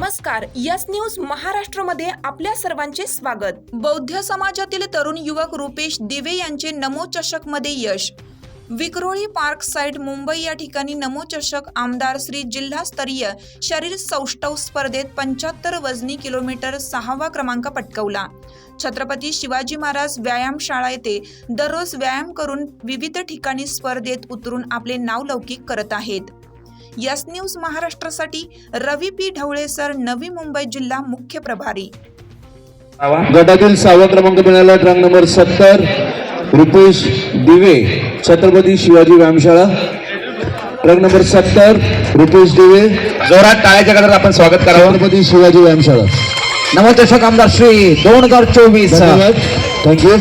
नमस्कार yes news महाराष्ट्रमध्ये आपल्या सर्वांचे स्वागत. बौद्ध समाजातील तरुण युवक रुपेश दिवे यांचे नमो चषकमध्ये यश. विक्रोळी पार्क साइड मुंबई या ठिकाणी नमो चषक आमदार श्री जिल्हास्तरीय शरीर सौष्ठव स्पर्धेत पंच्याहत्तर वजनी किलोमीटर सहावा क्रमांक पटकवला. छत्रपती शिवाजी महाराज व्यायामशाळा येथे दररोज व्यायाम करून विविध ठिकाणी स्पर्धेत उतरून आपले नाव लौकिक करत आहेत. यस न्यूज महाराष्ट्रासाठी रवी पी ढवळे सर नवी मुंबई जिल्हा मुख्य प्रभारी. गटातील सहावा क्रमांक मिळाला ट्रँक नंबर सत्तर रुपेश दिवे छत्रपती शिवाजी व्यायामशाळा. ट्रँक नंबर सत्तर रुपेश दिवे जोरात टाळ्याच्या गजरात आपण स्वागत करावं. छत्रपती शिवाजी व्यायामशाळा. नमोचषक आमदार श्री दोन हजार चोवीस. धन्यवाद. थँक्यू